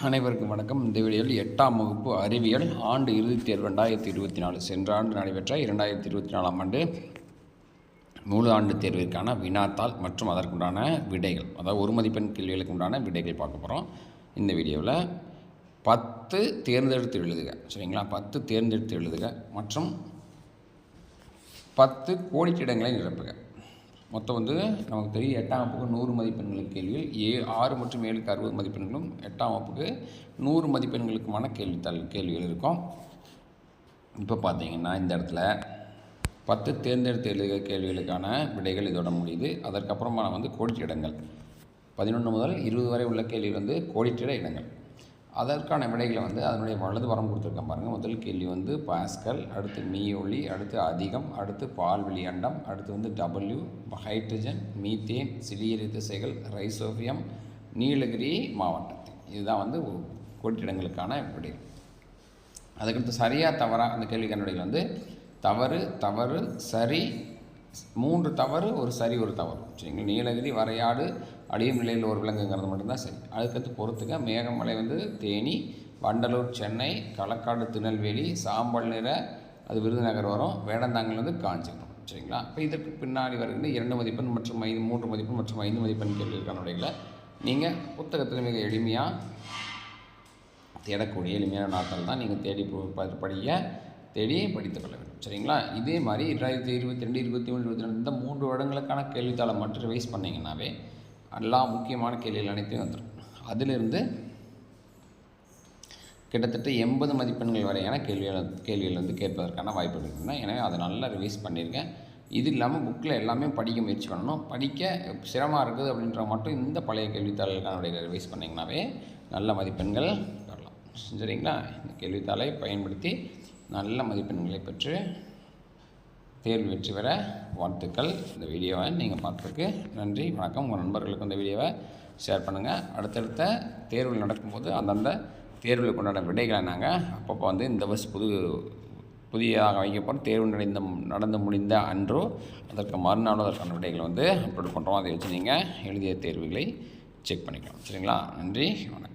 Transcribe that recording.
அனைவருக்கும் வணக்கம். இந்த வீடியோவில் எட்டாம் வகுப்பு அறிவியல் ஆண்டு இறுதித் தேர்வு ரெண்டாயிரத்தி இருபத்தி நாலு சென்ற ஆண்டு நடைபெற்ற இரண்டாயிரத்தி இருபத்தி நாலாம் ஆண்டு முழு ஆண்டு தேர்விற்கான வினாத்தாள் மற்றும் அதற்குண்டான விடைகள் அதாவது ஒரு மதிப்பெண் கேள்விகளுக்கு உண்டான விடைகள் பார்க்க போகிறோம் இந்த வீடியோவில் பத்து தேர்ந்தெடுத்து எழுதுக சரிங்களா? பத்து தேர்ந்தெடுத்து எழுதுக மற்றும் பத்து கோடிக்கிடங்களை நிரப்புக. மொத்தம் வந்து நமக்கு தெரியும் எட்டாம் வகுப்புக்கு நூறு மதிப்பெண்களுக்கு கேள்விகள். ஏ ஆறு மற்றும் ஏழுக்கு அறுபது மதிப்பெண்களும் எட்டாம் வகுப்புக்கு நூறு மதிப்பெண்களுக்குமான கேள்வித்தாள் கேள்விகள் இருக்கும். இப்போ பார்த்தீங்கன்னா இந்த இடத்துல பத்து தேர்ந்தெடுத்து எழுதுக கேள்விகளுக்கான விடைகள் இதோட முடியுது. அதற்கப்புறமா வந்து கோடிட்டிடங்கள் பதினொன்று முதல் இருபது வரை உள்ள கேள்வி வந்து கோடிட்டிட இடங்கள். அதற்கான விடைகளை வந்து அதனுடைய வலது வரம் கொடுத்துருக்கேன் பாருங்கள் முதல் கேள்வி வந்து பாஸ்கல் அடுத்து மீயொலி அடுத்து அதிகம் அடுத்து பால்வெளி அண்டம் அடுத்து வந்து டபுள்யூ ஹைட்ரஜன் மீத்தேன் சிலியரி திசைகள் ரைசோபியம் நீலகிரி மாவட்டத்தில். இதுதான் வந்து கோட்டிடங்களுக்கான விடை. அதுக்கடுத்து சரியாக தவறாக அந்த கேள்விக்கான விடைகள் வந்து தவறு தவறு சரி மூன்று தவறு ஒரு சரி ஒரு தவறு. சரிங்களா? நீலகிரி வரையாடு அடியும் நிலையில் ஒரு விலங்குங்கிறது மட்டும்தான் சரி. அதுக்கடுத்து பொறுத்துக்க மேகமலை வந்து தேனி வண்டலூர் சென்னை களக்காடு திருநெல்வேலி சாம்பல் நிற அது விருதுநகர் வரும். வேடந்தாங்கல் வந்து காஞ்சிபுரம் சரிங்களா? இப்போ இதற்கு பின்னாடி வருகின்ற இரண்டு மதிப்பெண் மற்றும் ஐந்து மூன்று மதிப்பெண் மற்றும் ஐந்து மதிப்பெண் கேள்விக்கான விடைகளை நீங்கள் புத்தகத்தில் மிக எளிமையாக தேடக்கூடிய எளிமையான நாட்கள் தான் நீங்கள் தேடி படிக்க தேடி படித்துக்கொள்ள வேண்டும். சரிங்களா? இதே மாதிரி ரெண்டாயிரத்தி இருபத்தி ரெண்டு இருபத்தி மூணு இருபத்தி ரெண்டு இந்த மூன்று வருடங்களுக்கான கேள்வித்தாளை மட்டும் ரிவைஸ் பண்ணிங்கன்னாவே எல்லா முக்கியமான கேள்விகள் அனைத்தையும் வந்துடும் அதிலிருந்து கிட்டத்தட்ட எண்பது மதிப்பெண்கள் வரையான கேள்விகள் கேள்விகள் வந்து கேட்பதற்கான வாய்ப்பு இருக்குன்னா எனவே அதை நல்லா ரிவைஸ் பண்ணியிருக்கேன் இது இல்லாமல் புக்கில் எல்லாமே படிக்க முயற்சி பண்ணணும். படிக்க சிரமமாக இருக்குது அப்படின்ற மட்டும் இந்த பழைய கேள்வித்தாள்களுக்கான ரிவைஸ் பண்ணிங்கனாவே நல்ல மதிப்பெண்கள் பெறலாம் சரிங்களா? இந்த கேள்வித்தாளை பயன்படுத்தி நல்ல மதிப்பெண்களை பெற்று தேர்வு வெற்றி பெற வாழ்த்துக்கள். இந்த வீடியோவை நீங்கள் பார்த்ததுக்கு நன்றி. வணக்கம். உங்கள் நண்பர்களுக்கு இந்த வீடியோவை ஷேர் பண்ணுங்கள் அடுத்தடுத்த தேர்வுகள் நடக்கும்போது அந்தந்த தேர்வில் கொண்டாட விடைகளை நாங்கள் அப்பப்போ வந்து இந்த பஸ் புது புதியதாக வைக்கப்படும் போகிறோம் தேர்வு நடந்த நடந்து முடிந்த அன்றோ அதற்கு மறுநாளோ அதற்கான விடைகளை வந்து அப்லோட் பண்ணுறோம் அதை வச்சு நீங்கள் எழுதிய தேர்வுகளை செக் பண்ணிக்கலாம். சரிங்களா? நன்றி. வணக்கம்.